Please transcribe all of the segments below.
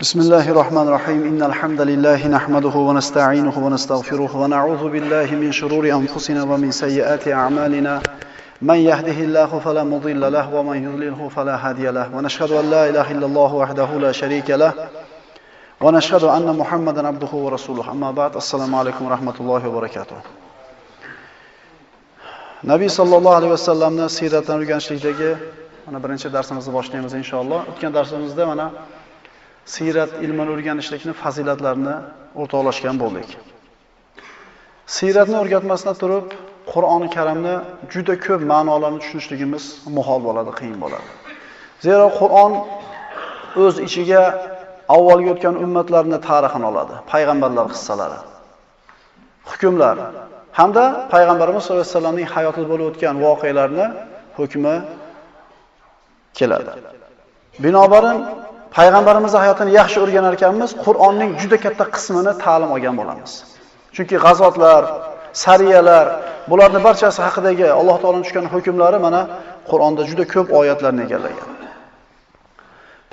بسم الله الرحمن الرحيم إن الحمد لله نحمده ونستعينه ونستغفره ونعوذ بالله من شرور أنفسنا ومن سيئات أعمالنا من يهده الله فلا مضل له ومن يضلله فلا هادي له ونشهد أن لا إله إلا الله وحده لا شريك له ونشهد أن محمدا عبده ورسوله أما بعد السلام عليكم ورحمة الله وبركاته Nabiy sallallohu alayhi vasallamni siyratdan o'rganishlikdagi mana birinchi darsimizni boshlaymiz inshaalloh. O'tgan darsimizda mana siyrat ilmini o'rganishlikni fazilatlarini o'rtoqlashgan bo'ldik. Siyratni o'rgatmasdan turib, Qur'oni Karimni juda ko'p ma'nolarini tushunishligimiz muhol bo'ladi, qiyin bo'ladi. Zero Qur'on o'z ichiga avvalgi o'tgan ummatlarning tarixini oladi, payg'ambarlar qissalari, hukmlar hamda payg'ambarimiz sollallohu alayhi vasallamning hayotida bo'lib o'tgan voqealarni hukmi keladi. Binobarin payg'ambarimizning hayotini yaxshi o'rganar ekanmiz, Qur'onning juda katta qismini ta'lim olgan bo'lamiz. Chunki g'azotlar, sariyalar, bularning barchasi haqidagi Alloh taoloning tushgan hukmlari mana Qur'onda juda ko'p oyatlarni egallagan.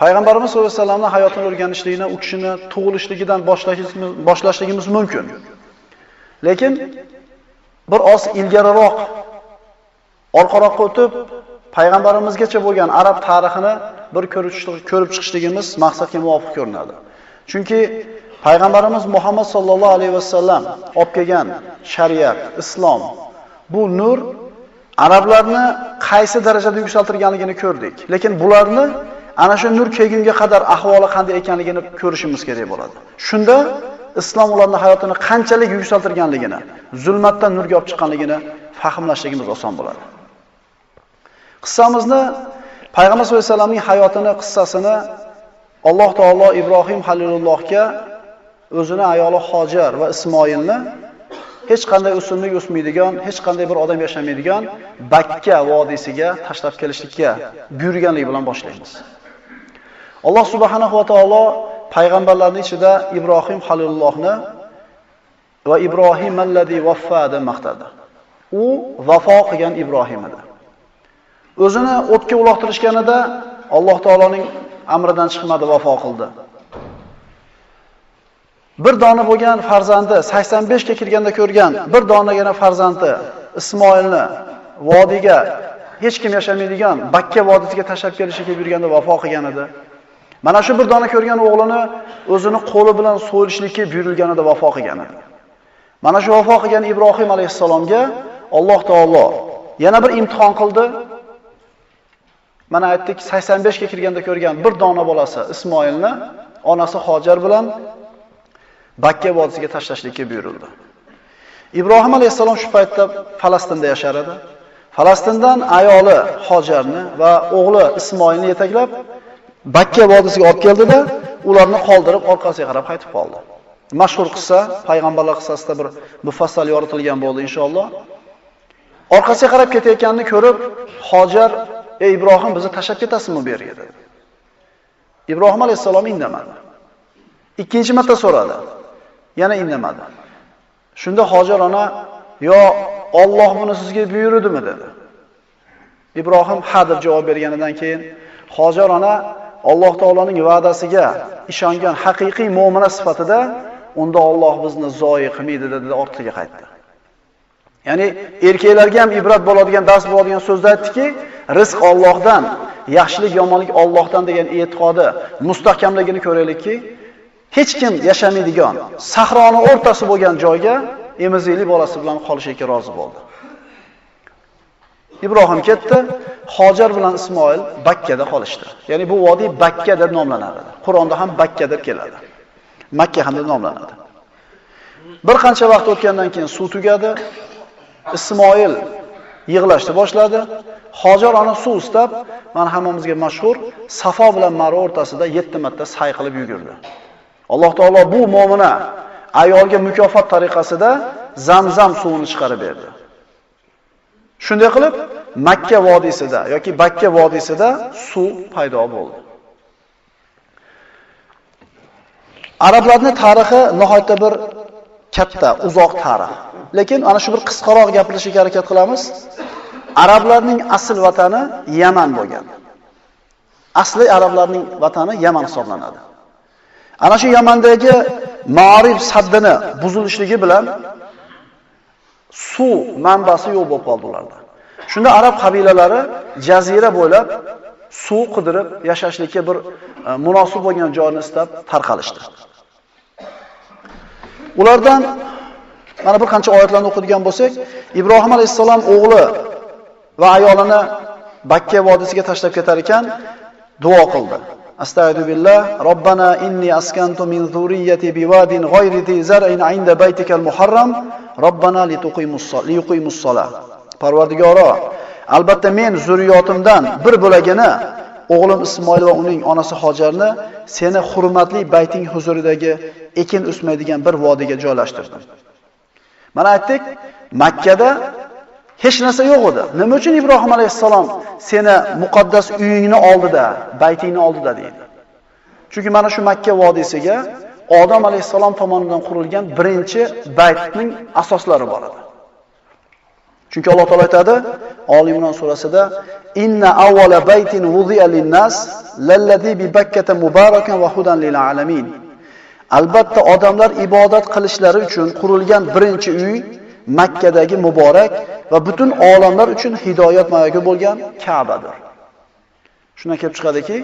Payg'ambarimiz sollallohu alayhi vasallamning hayotini o'rganishlikni, u kishini tug'ilishligidan boshlashligimiz mumkin. Lekin bir oz ilgariroq orqaroqqa o'tib payg'ambarimizgacha bo'lgan arab tarixini bir ko'rib chiqishligimiz maqsadga muvofiq ko'rinadi. Chunki payg'ambarimiz Muhammad sallallohu alayhi vasallam olib kelgan shariat, islom bu nur arablarni qaysi darajada yuksaltirganligini ko'rdik. Lekin bularni ana shu nur kelgunga qadar ahvoli qanday ekanligini ko'rishimiz kerak bo'ladi. Shunda islom ularning hayotini qanchalik yuksaltirganligini, zulmatdan nurga olib chiqqanligini fahmlashligimiz oson bo'ladi. Qissamizni Payg'ambar sollallohu alayhi vasallamning hayotini, qissasini Alloh taolo Ibrohim Halilullohga o'zini ayoli Hojar va Ismoilni hech qanday o'simlik o'smaydigan, hech qanday bir odam yashamaydigan Bakka vodiysiga tashlab kelishlikka buyurganligi bilan boshlaymiz. Alloh subhanahu va taolo payg'ambarlarning ichida Ibrohim Halilullohni va Ibrohim allazi vaffa deb maqtadi. U vafo qilgan Ibrohim edi. O'zini o'tga uloqtirishganida Alloh taoloning amridan chiqmadi, vafo qildi. Bir dona bo'lgan farzandi 85 ga kirganda ko'rgan bir donagina farzandi Ismoilni vodiyga hech kim yashamaydigan Bakka vodiysiga tashlab kelishga yurganda vafo qilgan edi. Mana shu bir dona ko'rgan o'g'lini o'zini qo'li bilan so'yilishlikka buyurilganida vafo qilgan edi. Mana shu vafo qilgan Ibrohim alayhisalomga Alloh taolo yana bir imtihon qildi. Mana aytdik 85 ga kirganda ko'rgan bir dona bolasi Ismoilni onasi Hojar bilan Bakka vodiysiga tashlashlikka buyurildi. Ibrohim alayhisalom shu paytda Falastinda yashar edi. Falastindan ayoli Hojarni va o'g'li Ismoilni yetaklab Bakka vodiysiga olib keldida, ularni qoldirib orqasiga qarab qaytib qoldi. Mashhur qissa, payg'ambarlar qissasida bir mufassal yoritilgan bo'ldi inshaalloh. Orqasiga qarab ketayotganini ko'rib, Hojar "Ey Ibrohim, bizni tashlab ketasizmi bu yerga?" dedi. Ibrohim alayhisalom indamadi. Ikkinchi marta so'radi. Yana indamadi. Shunda Hojar ona "Yo, Alloh buni sizga buyurdimi?" dedi. Ibrohim ha deb javob berganidan keyin Hojar ona Alloh taoloning va'dasiga ishongan haqiqiy mu'mina sifatida unda Alloh bizni zoyi qilmaydi dedi ortiga qaytdi. Ya'ni erkaklarga ham ibrat bo'ladigan, dars bo'ladigan so'zlar aytdiki, rizq Allohdan, yaxshilik, yomonlik Allohdan degan e'tiqodi mustahkamligini ko'raylikki, hech kim yashamaydigan sahroni o'rtasi bo'lgan joyga emizikli bolasi bilan qolishga rozi bo'ldi. Ibrohim ketdi, Hojar bilan Ismoil Bakkada qolishdi. Ya'ni bu vodiy Bakka deb nomlanadi. Qur'onda ham Bakka deb keladi. Makka ham deb nomlanadi. Bir qancha vaqt o'tgandan keyin suv tugadi. Ismoil yig'lashni boshladi. Hojar ona suv istab, mana hammamizga mashhur Safo bilan Marva o'rtasida 7 marta say qilib yugurdi. Alloh taolo bu mu'mina ayolga mukofot tariqasida Zamzam suvini chiqarib berdi. Shunday qilib Makka vodiysida yoki Bakka vodiysida suv paydo bo'ldi. Arablarning tarixi nihoyatda bir katta, uzoq tarix. Lekin ana shu bir qisqaroq gapirishga harakat qilamiz. Arablarning asl vatani Yaman bo'lgan. Asli arablarning vatani Yaman hisoblanadi. Ana shu Yamandagi Ma'rib saddini buzilishligi bilan suv manbasi yo'q bo'lib qoldi ularda. Shunda arab qabilalari jazira bo'ylab suv qidirib yashashlikka bir e, munosib bo'lgan joyni istab tarqalishdi. Ulardan mana bir qancha oyatlarni o'qidigan bo'lsak, Ibrohim alayhisalom o'g'li va ayolini Bakka vodiysiga tashlab ketar ekan, duo qildi. Astagfiru billah, Robbana inni askantu min zurriyyati biwadin ghayri zi zar'in 'inda baytikal muharram, Robbana lituqimus solah. Parvardigoro, albatta men zurriyotimdan bir bo'lagini o'g'lim Ismoil va uning onasi Hojarni seni hurmatli bayting huzuridagi ekin o'smaydigan bir vodiga joylashtirdim. Mana aytdik, Makkada hech narsa yo'q edi. Nima uchun Ibrohim alayhissalom seni muqaddas uyingni oldida, baytingni oldida deydi. Chunki mana shu Makka vodiysiga Odam alayhissalom tomonidan qurilgan birinchi baytning asoslari bor edi. Chunki Alloh taolo aytadi Oli Imron surasida inna awwala baytin wudi'a lin-nas lallazi bi Bakkata mubarakan wa hudan lil alamin. Albatta odamlar ibodat qilishlari uchun qurilgan birinchi uy Makkadagi muborak va butun olamlar uchun hidoyat mayogi bo'lgan Ka'badir. Shundan kelib chiqadiki,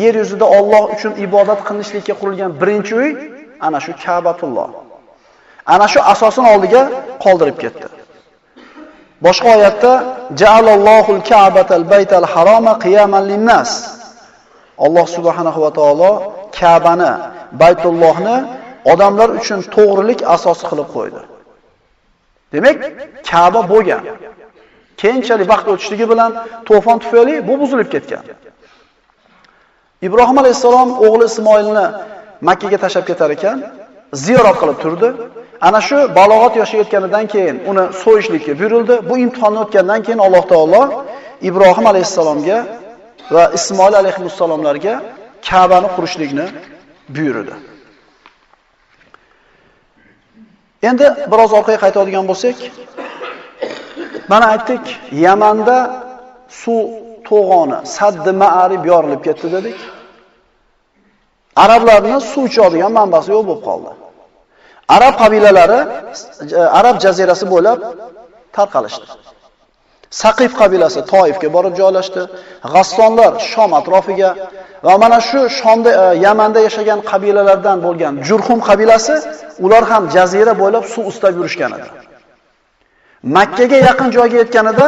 yer yuzida Alloh uchun ibodat qilinishlikka qurilgan birinchi uy ana shu Ka'batulloh. Ana shu asosini oldiga qoldirib ketdi. Boshqa oyatda ja'alallohul ka'batal baytal haroma qiyaman linnas. Alloh subhanahu va taolo Ka'bani, Baytullohni odamlar uchun to'g'rilik asosi qilib qo'ydi. Demak, Ka'ba bo'lgan. Keyinchalik vaqt o'tishligi bilan to'fon tufayli bu buzilib ketgan. Ibrohim alayhisalom o'g'li Ismoilni Makka ga tashlab ketar ekan, ziyorat qilib turdi. Ana shu balog'at yoshiga yetganidan keyin uni so'yishlikka buyurildi. Bu imtihonni o'tgandan keyin Alloh taolo Ibrohim alayhisalomga va Ismoil alayhissalomlarga Ka'bani qurishlikni buyurdi. Endi biroz orqaga qaytadigan bo'lsak, mana aytdik, Yamanda suv to'g'oni, Saddi Ma'arib yorilib ketdi dedik. Arablarning suv ichadigan manbasi yo'q bo'lib qoldi. Arab qabilalari Arab jazirasi bo'ylab tarqalishdi. Saqif qabilasi Toifga borib joylashdi. G'assonlar Shom atrofiga va mana shu Shomda e, Yamanda yashagan qabilalardan bo'lgan Jurhum qabilasi ular ham jazira bo'ylab suv ustab yurishgan edi. Makkaga yaqin joyga yetganida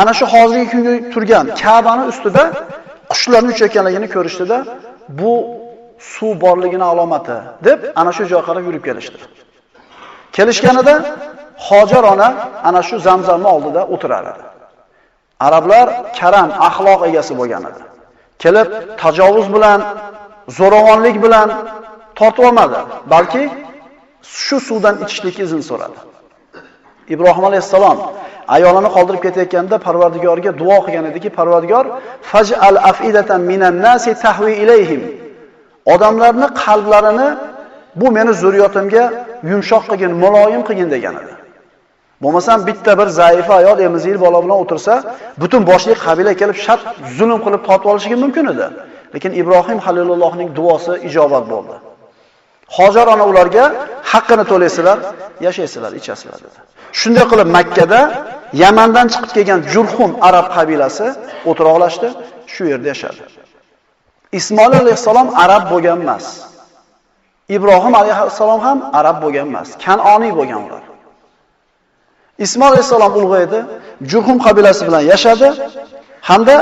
ana shu hozirgi kunga turgan Ka'bani ustida qushlarni uchayotganligini ko'rishdida bu suv borligini alomati deb ana shu joyga qarab yurib kelishdi. Kelishganida Hojar ona ana shu Zamzamni oldida o'tirar edi. Arablar karam, axloq egasi bo'lgan edi. Kelib tajovuz bilan, zo'ravonlik bilan tortib olmadi, balki shu suvdan ichishlikka izn so'radi. Ibrohim alayhisalom ayolini qoldirib ketayotganda Parvardigorga duo qilgan ediki, Parvardigor faj'al afidatan minan nasi tahwi ilayhim. Odamlarning qalblarini bu meni zurriyotimga yumshoq qilgin, muloyim qilgin degan edi. Bo'lmasam bitta bir zaifa ayol emizil bola bilan o'tirsa, butun boshli qabila kelib shart zulm qilib tortib olishi mumkin edi. Lekin Ibrohim Halilullohning duosi ijobat bo'ldi. Hojar ona ularga haqqini to'laysizlar, yashaysizlar, ichasizlar dedi. Shunday qilib Makkada Yamandan chiqib kelgan Jurhum arab qabilasi o'tiroqlashdi, shu yerda yashadi. Ismoil alayhisalom arab bo'lgan emas. Ibrohim alayhisalom ham arab bo'lgan emas, Kanoniy bo'lgan ular. Ismoil alayhisalom ulg'aydi, Jurhum qabilasi bilan yashadi hamda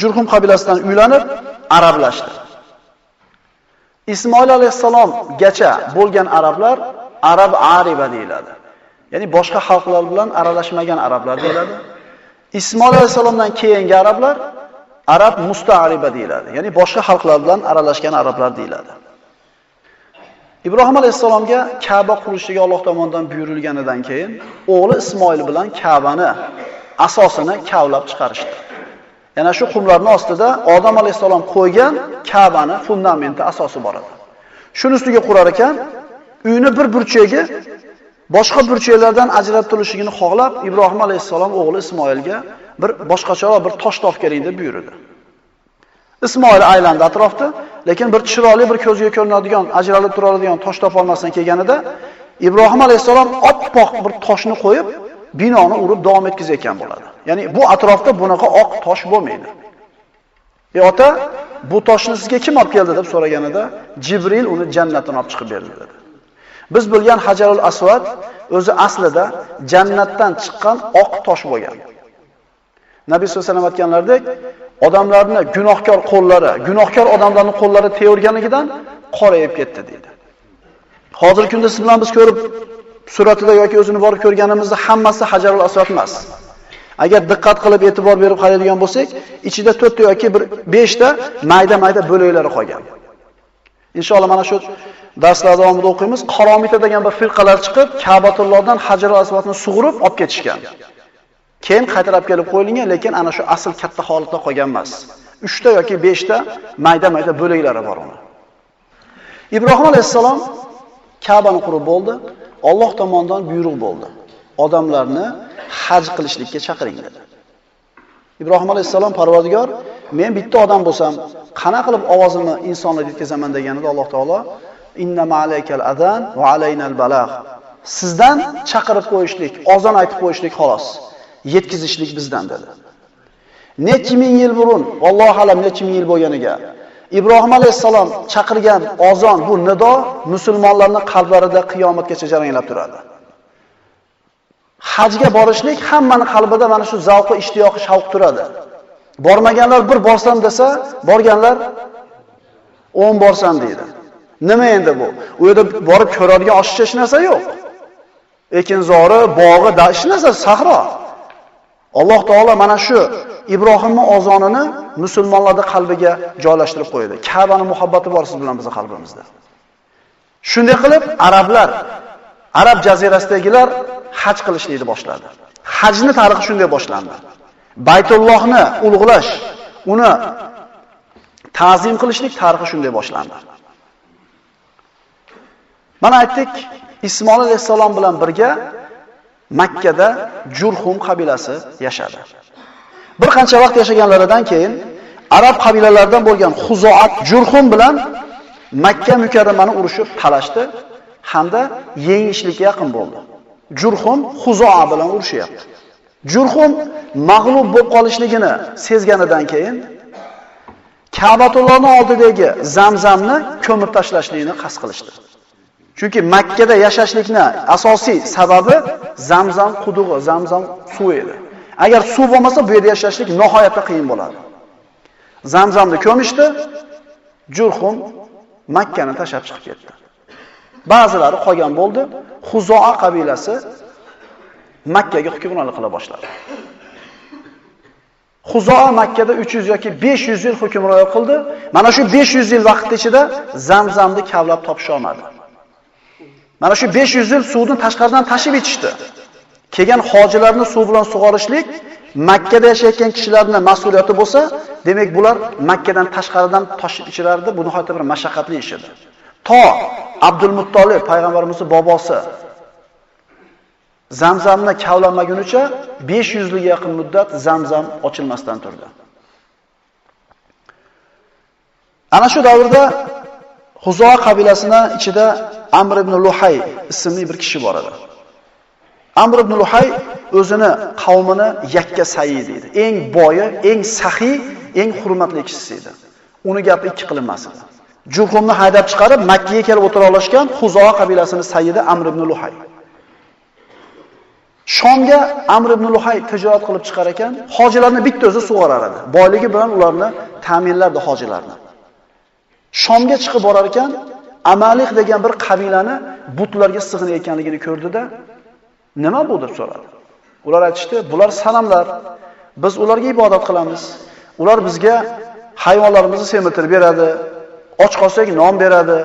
Jurhum qabilasidan uylanib arablashdi. Ismoil alayhisalomgacha bo'lgan arablar arab ariba deyiladi. Ya'ni boshqa xalqlar bilan aralashmagan arablar deyiladi. Ismoil alayhisalomdan keyingi arablar arab musta'riba deyiladi. Ya'ni boshqa xalqlar bilan aralashgan arablar deyiladi. Ibrohim alayhisalomga Ka'ba qurishiga Alloh tomonidan buyurilganidan keyin o'g'li Ismoil bilan Ka'bani asosini kavlab chiqarishdi. Yana shu qumlarning ostida Odam alayhisalom qo'ygan Ka'bani fundamenti asosi bor edi. Shuni ustiga qurar ekan, uyni bir burchagi boshqa burchaklardan ajrab turishligini xohlab Ibrohim alayhisalom o'g'li Ismoilga bir boshqacharoq bir tosh topib keling deb buyurdi. Ismoil aylandi atrofda, lekin bir chiroyli bir ko'zga ko'rinadigan, ajralib turadigan tosh topolmasdan kelganida Ibrohim alayhisalom oppoq bir toshni qo'yib, binoni urib davom etkizayotgan bo'ladi. Ya'ni bu atrofda bunaqa oq tosh bo'lmaydi. "Ey ota, bu toshni sizga kim olib keldi?" deb so'raganida, Jibril uni jannatdan olib chiqib berdi dedi. Biz bilgan Hajarul Aswad o'zi aslida jannatdan chiqqan oq tosh bo'lgan. Nabiy sollallohu alayhi vasallam aytganlaridek, odamlarni gunohkor qo'llari, gunohkor odamlarning qo'llari teyorganligidan qorayib ketdi deydi. Hozirgi kunda siz bilan biz ko'rib suratida yoki o'zini borib ko'rganimizda hammasi Hajarul Aswad emas. Agar diqqat qilib e'tibor berib qaraydigan bo'lsak, ichida 4 ta yoki bir 5 ta mayda-mayda bo'laklari qolgan. Inshaalloh mana shu darslar davomida o'qiymiz. Qaromita degan bir firqalar chiqib, Ka'batullohdan Hajarul Aswadni sug'urib olib ketishgan. Keyin qaytarib kelib qo'yilgan, lekin ana shu asl katta holatda qolgan emas. 3 ta yoki 5 ta mayda-mayda bo'laklari bor uni. Ibrohim alayhissalom Ka'bani qurib bo'ldi. Alloh tomonidan buyruq bo'ldi. Odamlarni haj qilishlikka chaqiring dedi. Ibrohim alayhissalom Parvardigor, men bitta odam bo'lsam, qana qilib ovozimni insonlarga yetkazaman deganida Alloh taolo inna ma'alaykal adan va alaynal balagh. Sizdan chaqirib qo'yishlik, ozon aytib qo'yishlik xolos. Yetkazishlik bizdan dedi. Necha ming yil burun, Alloh alam necha ming yil bo'lganiga Ibrohim alayhisalom chaqirgan ozon bu nido musulmonlarning qalblarida qiyomatgacha jaranglab turadi. Hajga borishlik hammaning qalbida mana shu zavqi, ishtiyoqi, shavq turadi. Bormaganlar bir borsam desa, borganlar 10 borsam deydi. Nima endi bu? U yerda borib ko'radigan oshiqcha hech narsa yo'q. Ekinzori, bog'i, da hech narsa sahro. Alloh taolo mana shu Ibrohimning ozonini musulmonlarning qalbiga joylashtirib qo'ydi. Ka'bani muhabbati bor siz bilan bizning qalbimizda. Shunday qilib arablar, arab jazirasidagilar haj qilishlikni boshladi. Hajni tarixi shunday boshlandi. Baytullohni ulug'lash, uni ta'zim qilishlik tarixi shunday boshlandi. Mana aytdik, Ismoil alayhisalom bilan birga Makkada Jurhum qabilasi yashadi. Bir qancha vaqt yashaganlaridan keyin arab qabilalaridan bo'lgan Xuzoat Jurhum bilan Makka mukarramani urushib talashdi hamda yengishlikka yaqin bo'ldi. Jurhum Xuzoa bilan urushyapti. Jurhum mag'lub bo'lib qolishligini sezganidan keyin Ka'batullohning oldidagi Zamzamni ko'mib tashlashlikni qasd qilishdi. Chunki Makkada yashashlikni asosiy sababi Zamzam qudug'i, Zamzam suvi edi. Agar suv bo'lmasa bu yerda yashashlik nihoyatda qiyin bo'ladi. Zamzamni ko'mishdi, Jurhum Makkani tashlab chiqib ketdi. Ba'zilari qolgan bo'ldi. Xuzoa qabilasi Makkaga hukmronlik qila boshladi. Xuzoa Makkada 300 yoki 500 yil hukmronlik qildi. Mana shu 500 yil vaqt ichida Zamzamni kavlab topisha olmadi. Mana shu 500 yil suvni tashqaridan tashib etishdi. Kelgan hojilarni suv bilan sug'orishlik Makka da yashayotgan kishilarning mas'uliyati bo'lsa, demak bular Makkadan tashqaridan toshib ichirardi. Bu nihoyatda bir mashaqqatli ish edi. To Abdul Muttolib payg'ambarimizning bobosi Zamzamni kavlanmagunicha 500 yilga yaqin muddat Zamzam ochilmasdan turdi. Ana shu davrda Huzo qabilasini ichida Amr ibn Luhay ismli bir kishi bor edi. Amr ibn Luhay o'zini qavmini yakka sayi deydi. Eng boyi, eng saxiy, eng hurmatli kishisi edi. Uni gapi ikki qilinmas edi. Juhumni haydab chiqarib Makka ga kelib o'tira olishgan Huzo qabilasining sayyidi Amr ibn Luhay. Shomga Amr ibn Luhay tijorat qilib chiqar ekan, hojilarni bitta o'zi sug'orar edi. Boyligi bilan ularni ta'minlardi hojilarni. Shomga chiqib borar ekan, Amalik degan bir qabilani butlarga sig'inayotganligini ko'rdida, nima bu deb so'radi. Ular aytishdi, bular sanamlar. Biz ularga ibodat qilamiz. Ular bizga hayvonlarimizni semirtirib beradi, och qolsak non beradi,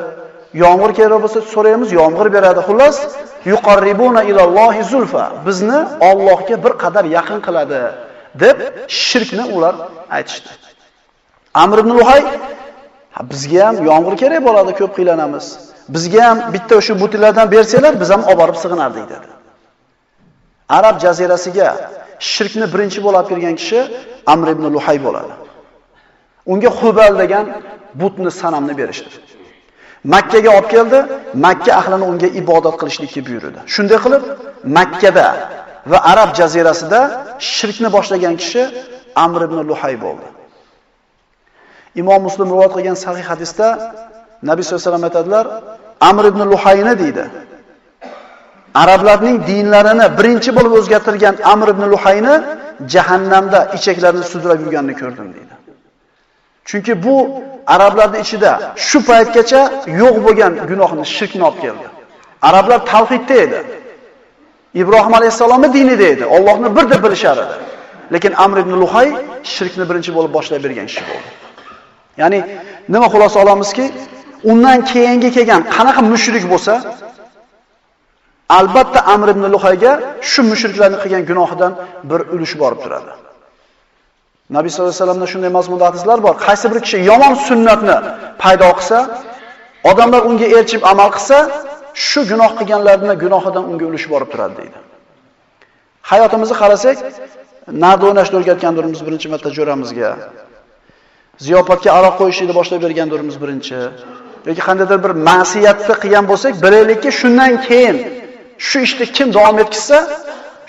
yomg'ir kerak bo'lsa so'raymiz, yomg'ir beradi. Xullas, yuqarribuna ilallohi zulfa. Bizni Allohga bir qadar yaqin qiladi deb shirkni ular aytishdi. Amr ibn Luhay bizga ham yomg'ir kerak bo'ladi, ko'p qiylanamiz. Bizga ham bitta o'sha butillardan bersanglar, biz ham olib borib sig'inardik dedi. Arab jazirasiga shirkni birinchi bo'lib kirgan kishi Amr ibn Luhay bo'ladi. Unga Hubal degan butni sanamni berishdi. Makkaga olib keldi, Makka ahlini unga ibodat qilishlikka buyurdi. Shunday qilib, Makkada va Arab jazirasida shirkni boshlagan kishi Amr ibn Luhay bo'ldi. Imom Muslim rivoyat qilgan sahih hadisda Nabiy sollallohu alayhi vasallam aytadilar, Amr ibn Luhayni deydi. Arablarning dinlarini birinchi bo'lib o'zgartirgan Amr ibn Luhayni jahannamda ichaklarini sudrab yurganini ko'rdim deydi. Chunki bu arablarning ichida shu paytgacha yo'q bo'lgan gunohni, shirkni olib keldi. Arablar tavhidda edi. Ibrohim alayhisolamning dinida edi. Allohni bir deb bilishar edi. Lekin Amr ibn Luhay shirkni birinchi bo'lib boshlab bergan kishi bo'ldi. Ya'ni nima xulosa olamizki, undan keyingi kelgan qanaqa mushrik bo'lsa, albatta Amr ibn Luhayga shu mushriklarning qilgan gunohidan bir ulush borib turadi. Nabiy sollallohu alayhi vasallamda shunday mazmunda hadislar bor. Qaysi bir kishi yomon sunnatni paydo qilsa, odamlar unga erchib amal qilsa, shu gunoh qilganlarning gunohidan unga ulush borib turadi deydi. Hayotimizni qarasak, narda o'ynashni o'rgatgandirmiz birinchi marta jo'ramizga. Ziyofatga aroq qo'yishni boshlab bergandirmiz birinchi. yoki qandaydir bir ma'siyatni qilgan bo'lsak, bilaylikki, shundan keyin shu ishni kim davom etkizsa,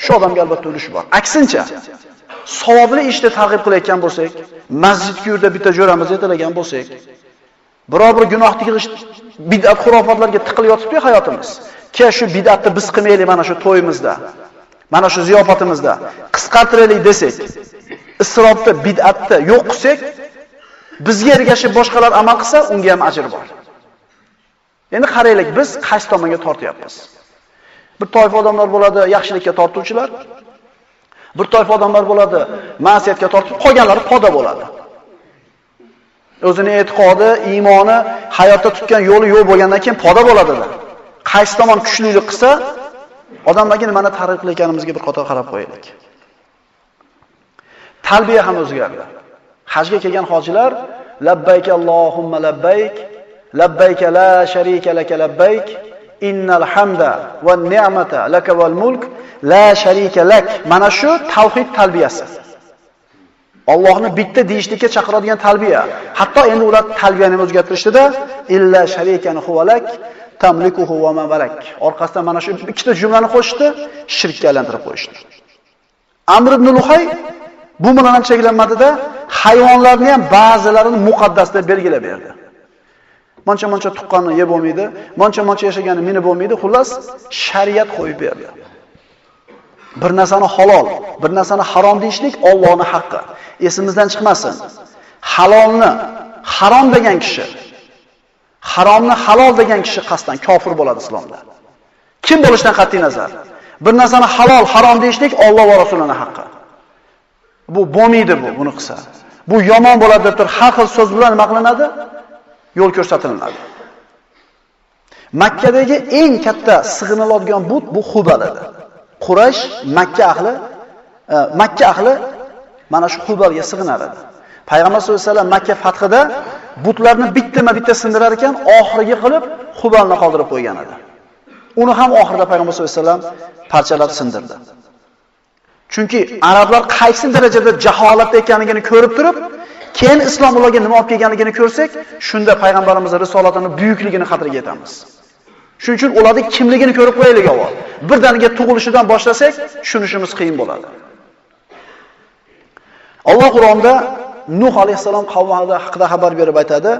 shu odamga albatta ulush bor. Aksincha, savobli ishni targ'ib qilayotgan bo'lsak, masjidga yurda bitta jo'ramiz yetalagan bo'lsak, biror bir gunoh yig'ish bid'at xurofotlarga tiqilib yotibdi hayotimiz. Ke shu bid'atni biz qilmaylik mana shu to'yimizda, mana shu ziyofatimizda qisqartiraylik desak, isrofni, bid'atni yo'q qilsak, bizga ergashib boshqalar amal qilsa, unga ham ajr bor. Endi qaraylik, biz qaysi tomonga tortyapmiz? Bir toifa odamlar bo'ladi yaxshilikka tortuvchilar, bir toifa odamlar bo'ladi ma'siyatga tortib, qolganlari poda bo'ladi. O'zining e'tiqodi, iymoni, hayotda tutgan yo'li yo'q bo'lgandan keyin poda bo'ladi. Qaysi tomon kuchlilik qilsa, odamlarga nimani targ'ib qilayotganimizga bir qator qarab qo'yaylik. Talbiya ham o'zgardi. Hajga kelgan hojilar labbayk Allohumma labbayk labbayk la sharika laka labbayk innal hamda va ni'mata laka val mulk la sharika lak. Mana shu tavhid talbiyasi. Allohni bitta deyishlikka chaqiradigan talbiya. Hatto endi ular talbiyani o'zgartirishdida illa sharikani huvalak tamlikuhu va mamalak. Orqasidan mana shu ikkita jumlani qo'shdi, shirkka aylantirib qo'yishdi. Amr ibn Luhay bu bilan ham cheklanmadida hayvonlarni ham ba'zilarini muqaddas deb belgilab berdi. Moncha-moncha tuqqanni yeb bo'lmaydi, moncha-moncha yashaganni minib bo'lmaydi, xullas shariat qo'yib berdi. Bir narsani halol, bir narsani harom deyishlik Allohning haqqi. Esimizdan chiqmasin. Halolni harom degan kishi, haromni halol degan kishi qasdan kofir bo'ladi islomda. Kim bo'lishidan qat'i nazar. Bir narsani halol, harom deyishlik Alloh va Rasulining haqqi. Bu bo'lmaydi bu, buni qilsa. Bu yomon bo'ladi deb turib har xil so'z bilan nima qilinadi? Yo'l ko'rsatiladi. Makkadagi eng katta sig'iniladigan but bu Hubal edi. Quraysh Makka ahli e, Makka ahli mana shu Hubalga sig'inar edi. Payg'ambar sollallohu alayhi vasallam Makka fathida butlarni bittama-bitta sindirar ekan, oxiriga qilib Hubalni qoldirib qo'ygan edi. Uni ham oxirida Payg'ambar sollallohu alayhi vasallam parchalab sindirdi. Chunki arablar qaysi darajada jaholatda ekanligini ko'rib turib, keyin islom ularga nima olib kelganligini ko'rsak, shunda payg'ambarimizning risolatining buyukligini qadriga yetamiz. Shuning uchun ularning kimligini ko'rib qo'yaylik avval. Birdaniga tug'ilishidan boshlasak, tushunishimiz qiyin bo'ladi. Alloh Qur'onda Nuh alayhisalom qavmi haqida xabar berib aytadi: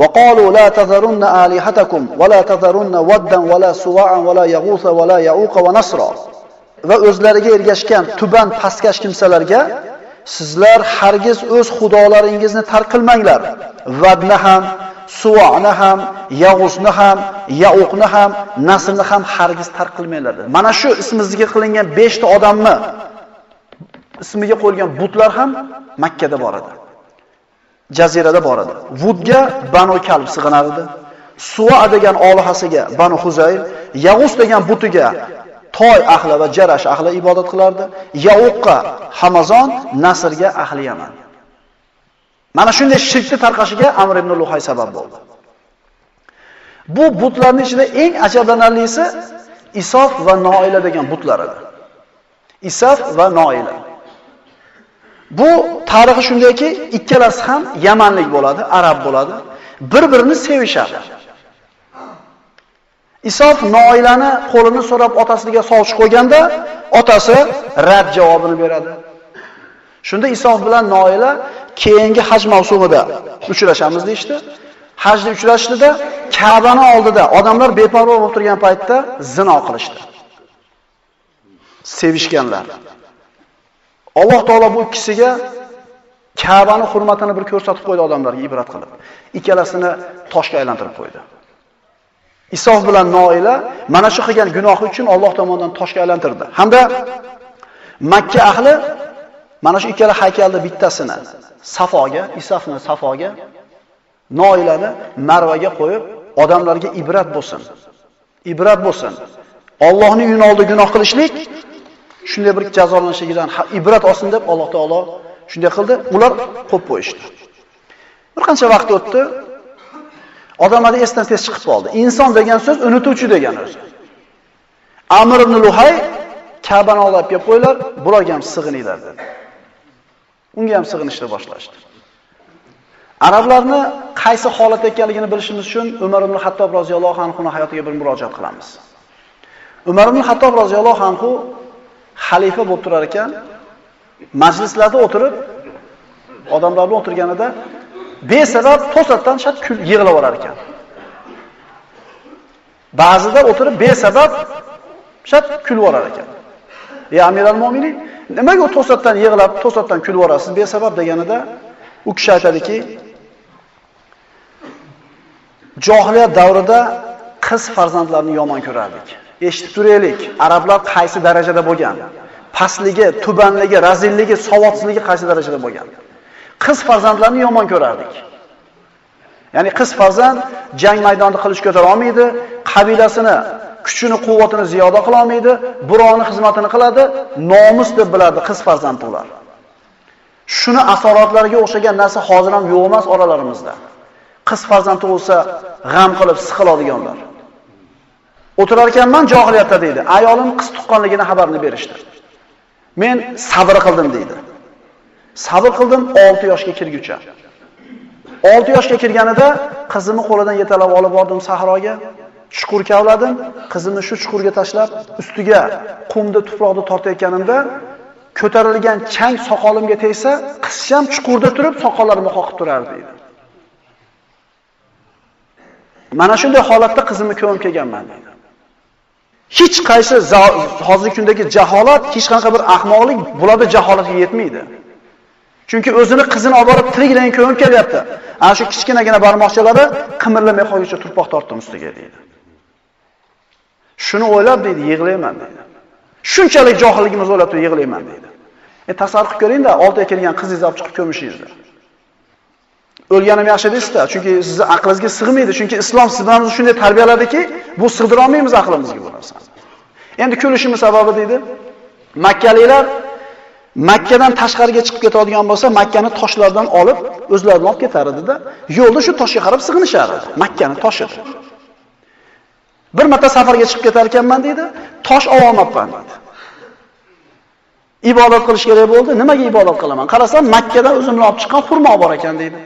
"Va qalu la tazarunna alihatakum va la tazarunna waddan va la suwa'an va la yaghusa va la ya'uqa va nasra." Va o'zlariga ergashgan tuban pastkash kimsalarga sizlar hargiz o'z xudolaringizni tark qilmanglar. Vadni ham, Suvoni ham, Yag'usni ham, Ya'uqni ham, Nasrni ham hargiz tark qilmanglar. Mana shu ismizga qilingan 5 ta odamni ismiga qo'yilgan butlar ham Makka da bor edi. Jazirada bor edi. Vudga Banu Kalb sig'inar edi. Suva degan olihasiga Banu Huzayl, Yag'us degan butiga Toy ahli va Jarash ahli ibodat qilardi. Yauqqa Hamazon, Nasrga ahli Yaman. Mana shunday shirkni tarqashiga Amr ibn Luhay sabab bo'ldi. Bu butlarning ichida eng ajablanarlisi Isof va Noila degan butlar edi. Isof va Noila. Bu tarixi shundayki, ikkalasi ham Yamanlik bo'ladi, arab bo'ladi. Bir-birini sevishadi. Isof Noilani qo'lini so'rab otasiga sovchi qo'yganda, otasi rad javobini beradi. Shunda Isof bilan Noila keyingi haj mavsumida uchrashamiz deyshti. Hajda uchrashdida Ka'bani oldida odamlar beparvo bo'lib turgan paytda zino qilishdi. Sevishganlar. Alloh taolo bu ikkisiga Ka'bani hurmatini bir ko'rsatib qo'ydi odamlarga ibrat qilib. Ikkalasini toshga aylantirib qo'ydi. Isof bilan Noila mana shu qilgan gunohi uchun Alloh tomonidan toshga aylantirdi. Hamda Makka ahli mana shu ikkala haykalni bittasini Safoga, Isofni Safoga, Noilani Marvaga qo'yib, odamlarga ibrat bo'lsin. Ibrat bo'lsin. Allohning uyini oldi gunoh qilishlik shunday bir jazolanishligidan ibrat olsin deb Alloh taolo shunday qildi. Ular qo'yib qo'yishdi. Bir qancha vaqt o'tdi. Odamlarda esdan tez chiqib qoldi. Inson degan so'z unutuvchi degan o'zi. Amr ibn Luhay Ka'bani olib kelib qo'ylar, bularga ham sig'ininglar dedi. Unga ham sig'inishni boshlashdi. Arablarni qaysi holatda ekanligini bilishimiz uchun Umar ibn Hattob roziyallohu anhu hayotiga bir murojaat qilamiz. Umar ibn Hattob roziyallohu anhu xalifa bo'lib turar ekan, majlislarda o'tirib, odamlar bilan o'tirganida besabab to'satdan shat kul yig'lab olar ekan. Ba'zida o'tirib besabab shat kulib olar ekan. E, ya Amiral Mo'minin, nimaga to'satdan yig'lab, to'satdan kulib orasiz besabab deganida u kishi aytadiki, Johiliyat davrida qiz farzandlarni yomon ko'rardik. Eshitib turaylik, arablar qaysi darajada bo'lgan? Pastligi, tubanligi, razilligi, savodsizligi qaysi darajada bo'lgan? Qiz farzandlarni yomon ko'rardik. Ya'ni qiz farzand jang maydonida qilich ko'tara olmaydi, qabilasini, kuchini, quvvatini ziyoda qila olmaydi, birovni xizmatini qiladi, nomus deb biladi qiz farzand ular. Shuni asoratlariga o'xshagan narsa hozir ham yo'q emas oralarimizda. qiz farzand tug'ilsa g'am qilib siqiladiganlar. O'tirar ekanman johiliyatda deydi. Ayolim qiz tuqqanligini xabarini berishdi. Men sabr qildim deydi. Sabr qildim 6 yoshga kirguncha. 6 yoshga kirganida qizimni qo'lidan yetalab olib bordim sahroga. Chuqur kavladim, qizimni shu chuqurga tashlab, ustiga qumda tuproqni tortayotganimda ko'tarilgan chang soqolimga tegsa, qizcham chuqurda turib soqollarimni qoqib turardi dedi. Mana shunday holatda qizimni ko'mib kelganman dedi. Hech qaysi hozirgi kundagi jaholat, hech qanaqa bir ahmoqlik bularda jaholatga yetmaydi. Chunki o'zini qizini olib borib tiriklayin ko'mib kelyapti. Ana shu kichkinagina barmoqchalari qimirlamay qolguncha turpoq tortdim ustiga deydi. Shuni o'ylab deydi, yig'layman deydi. Shunchalik johilligimiz o'ylab turib yig'layman deydi. E tasavvur qilib ko'ring-da, oldiga kelgan qizingizni olib chiqib ko'mishingizni. O'lganim yaxshi deysizda, chunki sizni aqlingizga sig'maydi, chunki islom sizlarni shunday tarbiyaladiki, bu sig'dira olmaymiz aqlimizga bu narsani. Endi kulishimiz sababi deydi, Makkaliklar Makkadan tashqariga chiqib ketadigan bo'lsa, Makkani toshlardan olib, o'zlaridan olib ketar edi-da, yo'lda shu toshga qarab sig'inishar edi, Makkani toshi. Bir marta safarga chiqib ketar ekanman deydi, tosh ololmabman deydi. Ibodat qilish kerak bo'ldi. Nimaga ibodat qilaman? Qarasam, Makkadan o'zim olib chiqqan xurmo bor ekan deydi.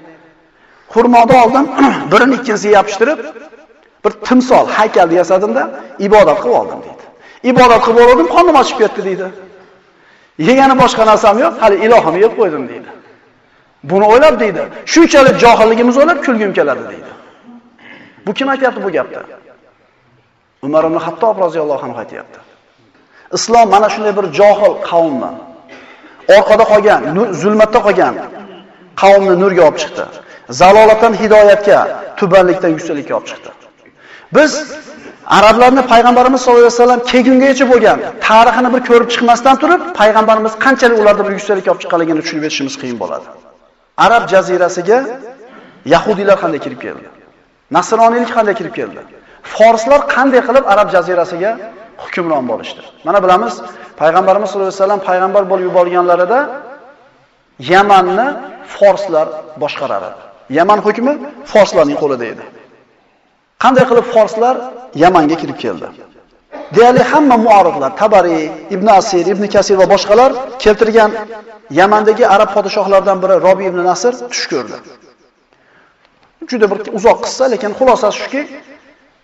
Xurmoni oldim, birini ikkinchisiga yopishtirib, bir timsol haykalni yasadimda ibodat qilib oldim deydi. Ibodat qilib oldim, qonim ochib ketdi deydi. Yegani boshqa narsam yo'q, hali ilohimni yeb qo'ydim deydi. Buni o'ylab deydi. Shunchalik johilligimiz o'ylab kulgim keladi deydi. Bu kim aytayapti bu gapni? Umar ibn Hattob roziyallohu anhu aytayapti. Islom mana shunday bir johil qavmni orqada qolgan, zulmatda qolgan qavmni nurga olib chiqdi. zalolatdan hidoyatga, tubanlikdan yuksaklikka olib chiqdi. Biz arablarni payg'ambarimiz sollallohu alayhi vasallam kelgungacha bo'lgan tarixini bir ko'rib chiqmasdan turib, payg'ambarimiz qanchalik ularni bir yuksaklikka olib chiqqanligini tushunib yetishimiz qiyin bo'ladi. Arab jazirasiga yahudiylar qanday kirib keldi? Nasroniylik qanday kirib keldi? Forslar qanday qilib Arab jazirasiga hukmron bo'lishdi? Mana bilamiz, payg'ambarimiz sollallohu alayhi vasallam payg'ambar bo'lib yuborilganlarida Yamanni forslar boshqarar edi. Yaman hukmi forslarning qo'lida edi. Qanday qilib forslar Yamanga kirib keldi? deyarli hamma muarriflar, Tabari, Ibn Asir, Ibn Kasir va boshqalar keltirgan Yamandagi arab podshohlaridan biri Robi ibn Nasr tush ko'rdi. Juda bir uzoq qissa, lekin xulosasi shuki,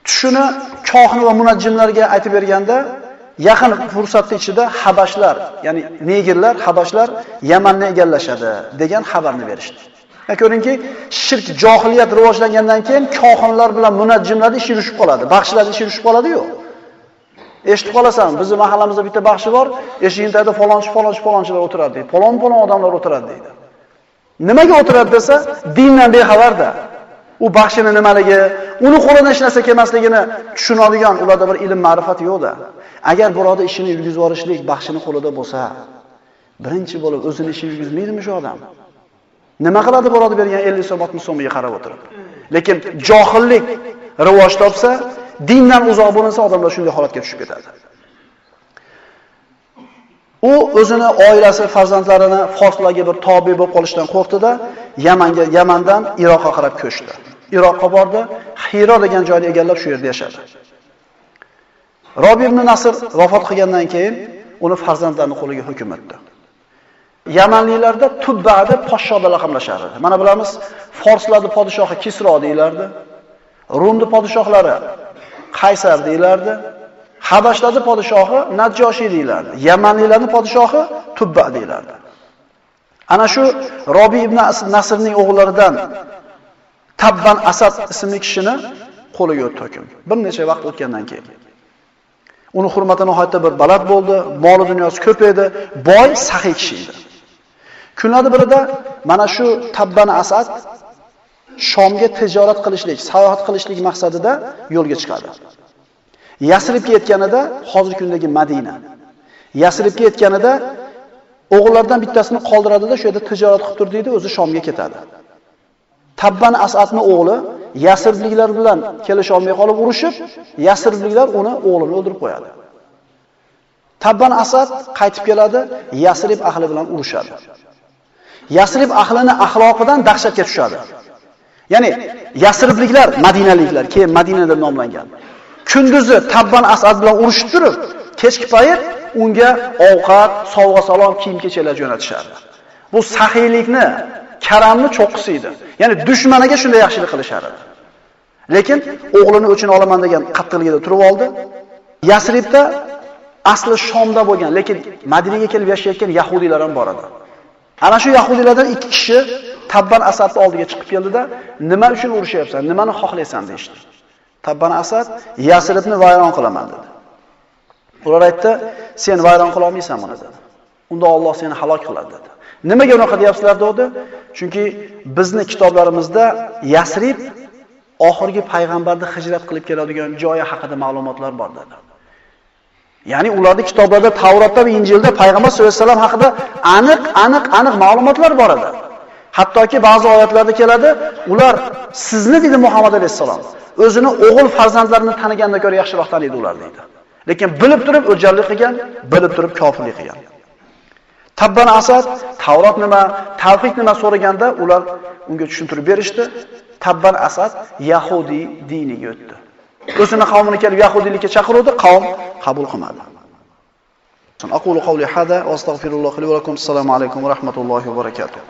tushini kohin va munajjimlarga aytib berganda, yaqin fursatda ichida habashlar, ya'ni negirlar, habashlar Yamanni egallashadi degan xabarni berishdi. Va ko'ringki, shirk johiliyat rivojlangandan keyin kohinlar bilan munajjimlar ish yurishib qoladi, baxshilar ish yurishib qoladi-yu. Eshitib qolasan, bizning mahallamizda bitta baxshi bor, eshigini tagida falonchi, falonchi, falonchilar o'tiradi deydi. Falon-falon odamlar o'tiradi deydi. Nimaga o'tiradi desa, dindan bexabarda. U baxshini nimaligi, uni qo'lidan hech narsa kelmasligini tushunadigan ularda bir ilm ma'rifat yo'qda. Agar birovda ishini yurgizib yuborishlik baxshini qo'lida bo'lsa, birinchi bo'lib o'zini ishini yurgizmaydimi shu odam? Nima qiladi birovda bergan 50 so'm, 60 so'miga qarab o'tirib? Lekin johillik rivoj topsa, dindan uzoq bo'linsa odamlar shunday holatga tushib ketadi. U o'zini oilasi, farzandlarini forslarga bir tobe bo'lib qolishdan qo'rqdida Yamanga, Yamandan Iroqqa qarab ko'chdi. Iroqqa bordi, Xiro degan joyni egallab shu yerda yashadi. Robi ibn Nasr vafot qilgandan keyin uni farzandlarining qo'liga hukm etdi. Yamanliklarda Tubba deb podshoda laqamlashardi. Mana bilamiz, forslarni podshohi Kisro deylardi. Rumni podshohlari Qaysar deylardi. Habashlarning podshohi Najjoshi deylardi. Yamanliklarning podshohi Tubba deylardi. Ana shu Robi ibn Nasrning o'g'illaridan Tabban Asad ismli kishini qo'liga o'tdi hukm. Bir necha vaqt o'tgandan keyin. Uni hurmati nihoyatda bir baland bo'ldi, moli dunyosi ko'p edi, boy, saxiy kishi edi. Kunlarning birida mana shu Tabban Asad Shomga tijorat qilishlik, sayohat qilishlik maqsadida yo'lga chiqadi. Yasribga yetganida, hozirgi kundagi Madina. Yasribga yetganida o'g'illardan bittasini qoldiradida shu yerda tijorat qilib tur deydi, o'zi Shomga ketadi. Tabban Asadning o'g'li Yasribliklar bilan kelisha olmay qolib urushib, Yasribliklar uni o'g'lini o'ldirib qo'yadi. Tabban Asad qaytib keladi, Yasrib ahli bilan urushadi. Yasrib ahlini axloqidan dahshatga tushadi. Ya'ni Yasribliklar Madinaliklar, keyin Madina deb nomlangan. Kunduzi Tabban Asad bilan urushib turib, kechki payt unga ovqat, sovg'a salom, kiyim-kechaklar jo'natishardi. Bu sahiylikni, karamni cho'qqisi edi. Ya'ni dushmaniga shunday yaxshilik qilishardi. Lekin o'g'lini o'chin olaman degan qattiqligida turib oldi. Yasribda asli Shomda bo'lgan, lekin Madinaga kelib yashayotgan yahudiylar ham bor edi. Ana shu yahudiylardan ikki kishi Tabban Asadni oldiga chiqib keldida, "Nima uchun urushyapsan? Nimani xohlaysan?" deydi. Tabban Asad Yasribni vayron qilaman dedi. Ular aytdi, "Sen vayron qila olmaysan buni" dedi. Unda Alloh seni halok qiladi dedi. Nimaga unaqa deyapsizlar dedi? Chunki bizni kitoblarimizda Yasrib oxirgi payg'ambarni hijrat qilib keladigan joyi haqida ma'lumotlar bor dedi. Ya'ni ularning kitoblarida Tavrotda va Injilda payg'ambar sollallohu alayhi vasallam haqida aniq, aniq, aniq ma'lumotlar bor edi. Hattoki ba'zi oyatlarda keladi, ular sizni dedi Muhammad alayhisalom, o'zini o'g'il farzandlarini taniganda ko'ra yaxshiroq taniydi ular deydi. Lekin bilib turib o'jarlik qilgan, bilib turib kofirlik qilgan. Tabban Asad Tavrot nima, tavhid nima so'raganda ular unga tushuntirib berishdi. Tabban Asad Yahudi diniga o'tdi. o'zini qavmini kelib yahudiylikka chaqiruvdi, qavm qabul qilmadi. Aqulu qawli hada va astagfirullohi li va lakum. Assalomu alaykum va rahmatullohi va barakatuh.